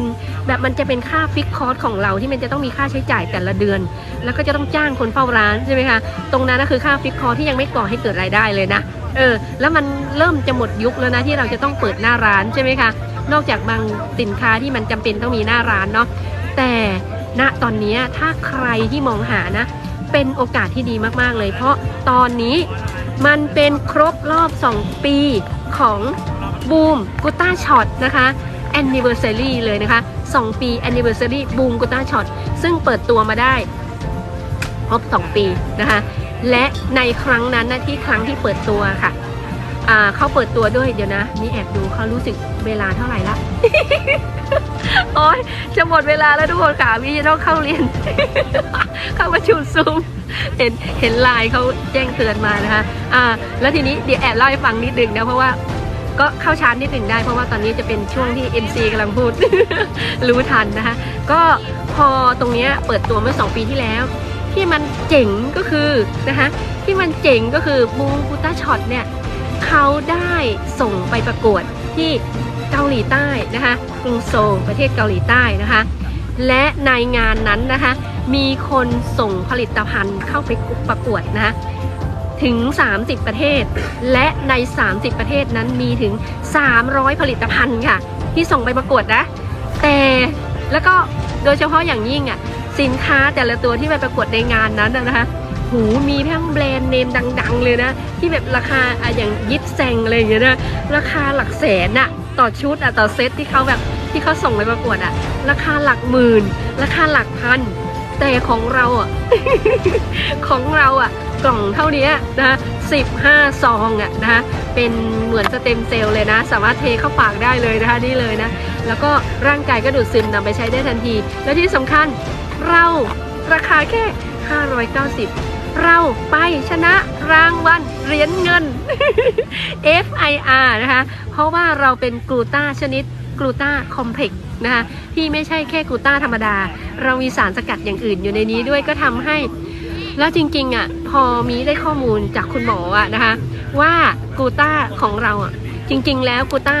น แบบมันจะเป็นค่าฟิกคอร์สของเราที่มันจะต้องมีค่าใช้จ่ายแต่ละเดือน แล้วก็จะต้องจ้างคนเฝ้าร้านใช่ไหมคะตรงนั้นก็คือค่าฟิกคอร์สที่ยังไม่ก่อให้เกิดรายได้เลยนะเออแล้วมันเริ่มจะหมดยุคแล้วนะที่เราจะต้องเปิดหน้าร้านใช่ไหมคะนอกจากบางสินค้าที่มันจำเป็นต้องมีหน้าร้านเนาะแต่ณตอนนี้ถ้าใครที่มองหานะ เป็นโอกาสที่ดีมากๆเลย เพราะตอนนี้มันเป็นครบรอบ 2 ปีของบูมกุต้าช็อตนะคะ anniversary เลยนะคะ 2 ปี anniversary บูมกุต้าช็อตซึ่งเปิดตัวมาได้ครบ 2 ปีนะคะ และในครั้งนั้นนะที่ครั้งที่เปิดตัวค่ะอ่าเขาเปิดตัวด้วยเดี๋ยวนะนี่แอบดูเขารู้สึกเวลาเท่าไหร่ละโอ๊ยจะหมดเวลาแล้วทุกคนค่ะวิจะต้องเข้าเรียน เข้าประชุมซูมเห็นเห็นไลน์เขาแจ้งเตือนมานะคะ อ่า แล้วทีนี้เดี๋ยวแอบเล่าให้ฟังนิดนึงนะเพราะว่า ก็เข้าชาร์จนิดหนึ่งได้ เพราะว่าตอนนี้จะเป็นช่วงที่ MC กำลังพูด รู้ทันนะคะ ก็พอตรงนี้เปิดตัวเมื่อ 2 ปีที่แล้ว ที่มันเจ๋งก็คือนะคะที่มันเจ๋งก็คือบูบูต้าช็อตเนี่ยเขาได้ส่งไปประกวดที่เกาหลีใต้นะคะกรุงโซลประเทศเกาหลีใต้นะคะ และในงานนั้นนะคะมีคนส่งผลิตภัณฑ์เข้าไปประกวดนะคะ ถึง 30 ประเทศ และใน 30 ประเทศนั้นมีถึง 300 ผลิตภัณฑ์ค่ะ ที่ส่งไปประกวดนะ แต่แล้วก็โดยเฉพาะอย่างยิ่งอะสินค้าแต่ละตัวที่ไปประกวดในงานนั้นนะนะคะหูมีทั้งแบรนด์เนมดัง ๆ เลยนะ ที่แบบราคาอะอย่างยิปแซงอะไรอย่างเงี้ยนะราคาหลักแสนอะต่อชุดอะต่อเซตที่เขาแบบที่เขาส่งไปประกวดอะราคาหลักหมื่น ราคาหลักพัน แต่ของเราอะของเราอะ กล่องเท่านี้นะสิบห้าซองอะนะคะเป็นเหมือนสเต็มเซลล์เลยนะ สามารถเทเข้าปากได้เลยนะคะนี่เลยนะ แล้วก็ร่างกายก็ดูดซึมนำไปใช้ได้ทันที และที่สำคัญเราราคาแค่ 590 เราไปชนะรางวัลเหรียญเงิน FIR นะคะ เพราะว่าเราเป็นกลูตาชนิดกลูตาคอมเพล็กซ์นะคะที่ไม่ใช่แค่กลูตาธรรมดา เรามีสารสกัดอย่างอื่นอยู่ในนี้ด้วยก็ทำให้ แล้วจริงๆอะพอมีได้ข้อมูลจากคุณหมออะนะคะ ว่ากูตาของเราอะจริง ๆ แล้วกูตา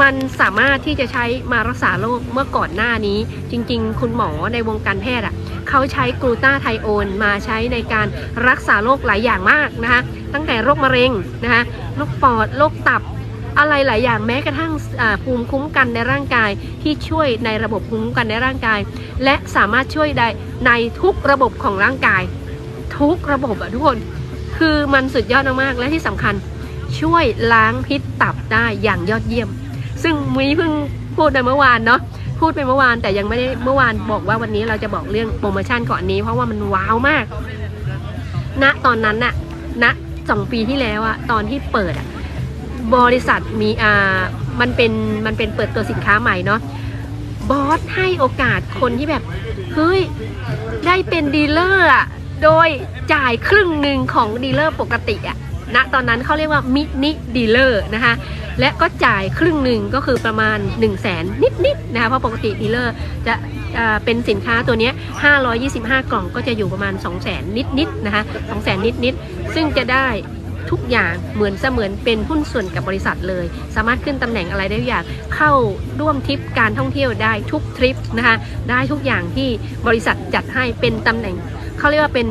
มันสามารถที่จะใช้มารักษาโรคเมื่อก่อนหน้านี้ จริง ๆ คุณหมอในวงการแพทย์อะเขาใช้กลูตาไทโอนมาใช้ในการรักษาโรคหลายอย่างมากนะคะตั้งแต่โรคมะเร็งนะคะโรคปอดโรคตับอะไรหลายอย่างแม้กระทั่งภูมิคุ้มกันในร่างกายที่ช่วยในระบบภูมิคุ้มกันในร่างกาย และสามารถช่วยได้ในทุกระบบของร่างกาย ทุกระบบอะทุกคน คือมันสุดยอดมากๆ และที่สำคัญช่วยล้างพิษตับได้อย่างยอดเยี่ยม ซึ่งมุ้ยเพิ่งพูดไปเมื่อวานเนาะพูดไปเมื่อวานแต่ยังไม่ได้เมื่อวานบอกว่าวันนี้เราจะบอกเรื่องโปรโมชั่นก่อนนี้ เพราะว่ามันว้าวมาก ณตอนนั้นน่ะณสองปีที่แล้วอะตอนที่เปิดอะบริษัทมีอ่ามันเป็นมันเป็นเปิดตัวสินค้าใหม่เนาะบอสให้โอกาสคนที่แบบ เฮ้ย ได้เป็นดีลเลอร์อะ โดยจ่ายครึ่งหนึ่งของดีลเลอร์ปกติอะณตอนนั้นเขาเรียกว่ามินิดีลเลอร์นะคะและก็จ่ายครึ่งหนึ่งก็คือประมาณ 1 0 0 0 0แสนนิดๆนะคะเพราะปกติดีลเลอร์จะเป็นสินค้าตัวนี้ย525 กล่องก็จะอยู่ประมาณ 2 0 0แสนนิดๆนะคะ2 0 0แสนนิดๆ ซึ่งจะได้ทุกอย่างเหมือนเสมือนเป็นหุ้นส่วนกับบริษัทเลย สามารถขึ้นตำแหน่งอะไรได้ทุกอย่างเข้าร่วมทริปการท่องเที่ยวได้ทุกทริปนะคะได้ทุกอย่างที่บริษัทจัดให้เป็นตำแหน่ง เขาเรียกว่าเป็น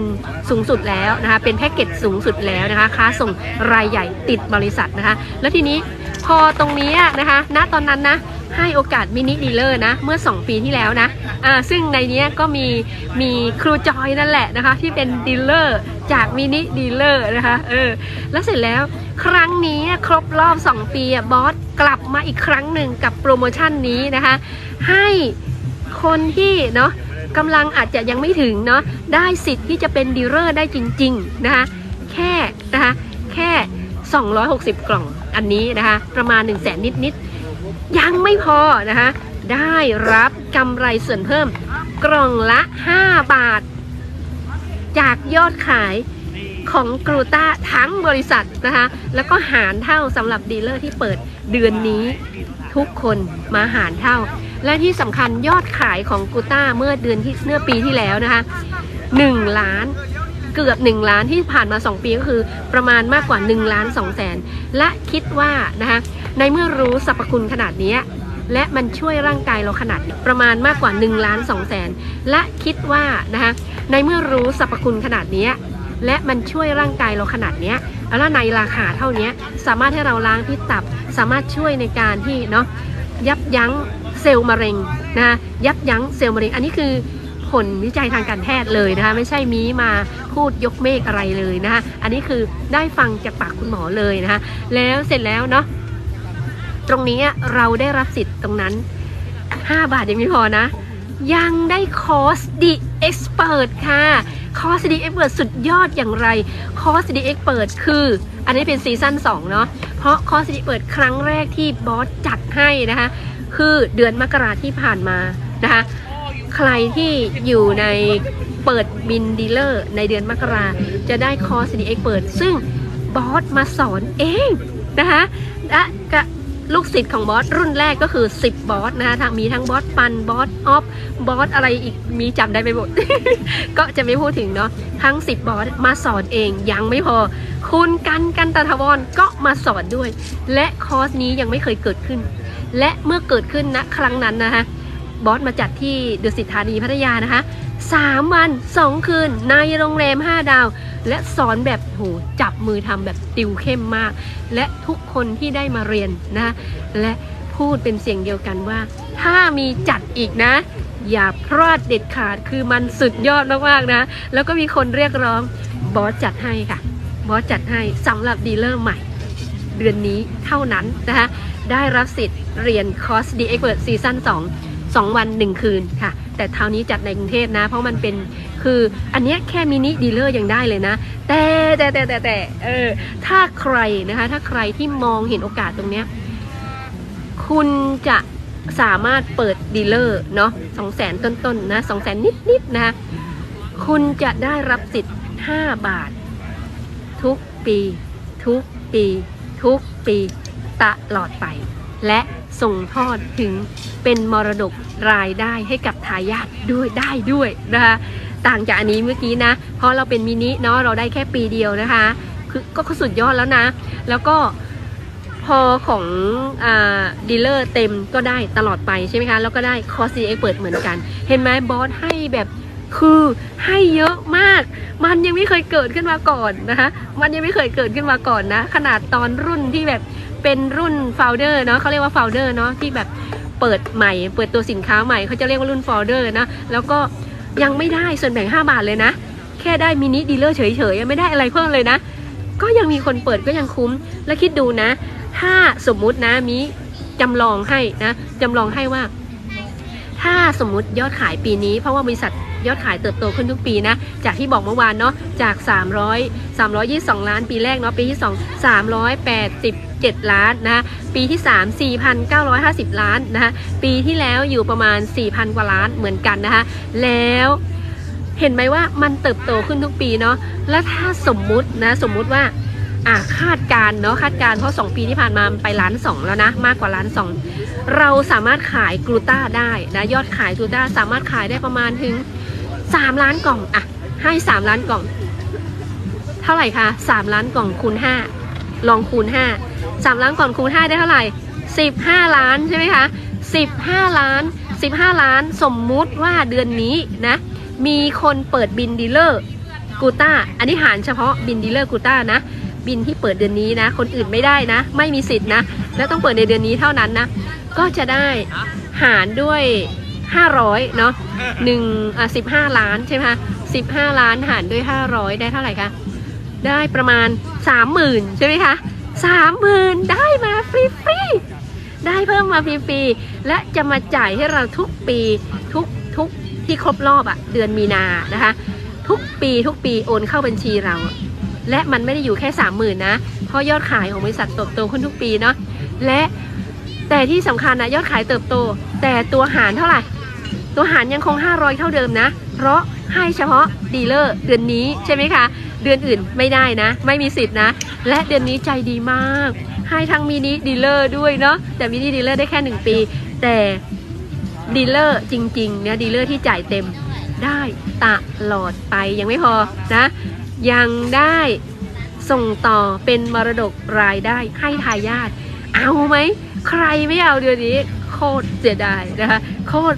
สูงสุดแล้วนะคะเป็นแพ็กเกจสูงสุดแล้วนะคะค้าส่งรายใหญ่ติดบริษัทนะคะ แล้วทีนี้พอตรงนี้นะคะณตอนนั้นนะให้โอกาสมินิดีลเลอร์นะเมื่อ 2 ปีที่แล้วนะอ่าซึ่งในนี้ก็มีมีครูจอยนั่นแหละนะคะที่เป็นดีลเลอร์จากมินิดีลเลอร์นะคะเออแล้วเสร็จแล้วครั้งนี้ครบรอบ 2 ปีบอสกลับมาอีกครั้งหนึ่งกับโปรโมชั่นนี้นะคะให้คนที่เนาะ กำลังอาจจะยังไม่ถึงเนาะได้สิทธิ์ที่จะเป็นดีลเลอร์ได้จริงๆนะคะแค่นะคะแค่ 260 กล่องอันนี้นะคะประมาณ 1 0 0 0 0แสนนิดๆ ยังไม่พอนะคะได้รับกำไรส่วนเพิ่มกล่องละ 5 บาท จากยอดขาย ของกรูต้าทั้งบริษัทนะคะ แล้วก็หารเท่าสำหรับดีลเลอร์ที่เปิดเดือนนี้ทุกคนมาหารเท่า และที่สำคัญยอดขายของกูต้าเมื่อเดือนที่เมื่อปีที่แล้วนะคะ1ล้านเกือบ 1 ล้านที่ผ่านมา 2 ปีก็คือประมาณมากกว่า1ล้าน2แสนและคิดว่านะคะในเมื่อรู้สรรพคุณขนาดนี้และมันช่วยร่างกายเราขนาดประมาณมากกว่า1ล้าน2แสนและคิดว่านะคะในเมื่อรู้สรรพคุณขนาดนี้ และมันช่วยร่างกายเราขนาดเนี้ยแล้วในราคาเท่านี้สามารถให้เราล้างพิษตับ สามารถช่วยในการที่เนาะยับยั้งเซลล์มะเร็งนะยับยั้งเซลล์มะเร็ง อันนี้คือผลวิจัยทางการแพทย์เลยนะคะไม่ใช่มีมาพูดยกเมฆอะไรเลยนะคะอันนี้คือได้ฟังจากปากคุณหมอเลยนะคะแล้วเสร็จแล้วเนาะตรงนี้เราได้รับสิทธิ์ตรงนั้น 5 บาทยังไม่พอนะ ยังได้คอร์สดีเอ็กซ์เปิดค่ะ คอร์สดีเอ็กเปิดสุดยอดอย่างไรคอร์สดีเอ็กเปิดคือ อันนี้เป็นซีซั่น2เนาะเพราะคอร์สดีเปิดครั้งแรกที่บอสจัดให้นะคะคือเดือนมกราที่ผ่านมานะคะใครที่อยู่ในเปิดบินดีลเลอร์ในเดือนมกราจะได้คอร์สดีเอ็กเปิดซึ่งบอสมาสอนเองนะคะและกะ ลูกศิษย์ของบอสรุ่นแรกก็คือ 10 บอสนะคะทั้งมีทั้งบอสปันบอสออฟบอสอะไรอีกมีจำได้ไปหมด ก็จะไม่พูดถึงเนาะทั้ง 10 บอสมาสอนเองยังไม่พอ คุณกันกันตะทวรก็มาสอนด้วย และคอร์สนี้ยังไม่เคยเกิดขึ้น และเมื่อเกิดขึ้นณครั้งนั้นนะคะ บอสมาจัดที่ดุสิตธานีพัทยานะคะสามวันสองคืนในโรงแรม 5 ดาว และสอนแบบโหจับมือทำแบบติวเข้มมาก และทุกคนที่ได้มาเรียนนะและพูดเป็นเสียงเดียวกันว่า ถ้ามีจัดอีกนะ อย่าพลาดเด็ดขาดคือมันสุดยอดมากๆนะ แล้วก็มีคนเรียกร้องบอสจัดให้ค่ะ บอสจัดให้สำหรับดีลเลอร์ใหม่ เดือนนี้เท่านั้นนะคะได้รับสิทธิ์เรียนคอร์สดีเอ็กเ t ซีซั่น2 2 วัน 1 คืนค่ะ แต่เท่านี้จัดในกรุงเทพนะ เพราะมันเป็นคืออันนี้แค่มินิดีลเลอร์ยังได้เลยนะ แต่แต่แต่แต่แต่เออถ้าใครนะคะ ถ้าใครที่มองเห็นโอกาสตรงเนี้ยคุณจะสามารถเปิดดีลเลอร์เนาะสองแสนต้นๆนะสองแสนนิดๆนะคะคุณจะได้รับสิทธิ์ 5 บาท ทุกปี ทุกปี ทุกปีตลอดไป และส่งทอดถึงเป็นมรดกรายได้ให้กับทายาทด้วยได้ด้วยนะคะต่างจากอันนี้เมื่อกี้นะ เพราะเราเป็นมินิเนาะเราได้แค่ปีเดียวนะคะ คือก็สุดยอดแล้วนะ แล้วก็พอของอดีลเลอร์เต็มก็ได้ตลอดไปใช่ไหมคะ แล้วก็ได้คอร์สเอ็กเปิดเหมือนกัน เห็นไหมบอสให้แบบคือให้เยอะมาก มันยังไม่เคยเกิดขึ้นมาก่อนนะคะ มันยังไม่เคยเกิดขึ้นมาก่อนนะ ขนาดตอนรุ่นที่แบบ เป็นรุ่นโฟลเดอร์เนาะเขาเรียกว่าโฟลเดอร์เนาะที่แบบเปิดใหม่ เปิดตัวสินค้าใหม่เขาจะเรียกว่ารุ่นโฟลเดอร์นะแล้วก็ยังไม่ได้ส่วนแบ่ง 5 บาทเลยนะ แค่ได้มินิดีลเลอร์เฉยๆไม่ได้อะไรเพิ่มเลยนะ ก็ยังมีคนเปิดก็ยังคุ้ม แล้วคิดดูนะ ถ้าสมมุตินะมีจำลองให้นะจำลองให้ว่า ถ้าสมมติยอดขายปีนี้ เพราะว่าบริษัทยอดขายเติบโตขึ้นทุกปีนะ จากที่บอกเมื่อวานเนาะจาก 300 322 ล้านปีแรกเนาะปีที่ 2 387 ล้านนะปีที่ 3 4,950 ล้านนะคะปีที่แล้วอยู่ประมาณ 4,000 กว่าล้านเหมือนกันนะคะแล้วเห็นไหมว่ามันเติบโตขึ้นทุกปีเนาะแล้วถ้าสมมุตินะสมมุติว่า อะคาดการณ์เนาะคาดการณ์เพราะ 2 ปีที่ผ่านมาไปล้านสองแล้วนะ มากกว่าล้านสองเราสามารถขายกลูต้าได้นะยอดขายกลูต้าสามารถขายได้ประมาณถึง 3 ล้านกล่องอะให้ 3 ล้านกล่อง เท่าไหร่คะ3ล้านกล่องคูณ 5 ลองคูณ 5 3 ล้านกล่องคูณ 5 ได้เท่าไหร่ 15 ล้านใช่ไหมคะ15 ล้าน 15 ล้านสมมุติว่าเดือนนี้นะ มีคนเปิดบินดีลเลอร์กูต้าอันนี้หารเฉพาะบินดีลเลอร์กูต้านะ บินที่เปิดเดือนนี้นะ คนอื่นไม่ได้นะ ไม่มีสิทธิ์นะ แล้วต้องเปิดในเดือนนี้เท่านั้นนะ ก็จะได้หารด้วย 500 เนาะหนึ่งอะสิบห้าล้านใช่ไหมคะสิบห้าล้านหารด้วย 500 ได้เท่าไหร่คะได้ประมาณ 30,000 ใช่ไหมคะ30,000 ได้มาฟรีๆได้เพิ่มมาฟรีๆและจะมาจ่ายให้เราทุกปีทุกทุกที่ครบรอบอะเดือนมีนานะคะ ทุกปีทุกปีโอนเข้าบัญชีเรา และมันไม่ได้อยู่แค่สามหมื่นนะ เพราะยอดขายของบริษัทเติบโตขึ้นทุกปีเนาะ และแต่ที่สำคัญนะยอดขายเติบโต แต่ตัวหารเท่าไหร่ ตัวหารยังคง 500 เท่าเดิมนะ เพราะให้เฉพาะดีลเลอร์เดือนนี้ใช่ไหมคะ เดือนอื่นไม่ได้นะ ไม่มีสิทธินะ และเดือนนี้ใจดีมาก ให้ทั้งมินิดีลเลอร์ด้วยเนาะ แต่มินิดีลเลอร์ได้แค่ 1 ปี แต่ดีลเลอร์จริงๆเนี่ยดีลเลอร์ที่จ่ายเต็มได้ตลอดไปยังไม่พอนะ ยังได้ส่งต่อเป็นมรดกรายได้ให้ทายาทเอาไหม ใครไม่เอาเดี๋ยวนี้ โคตรเสียดายนะคะโคตร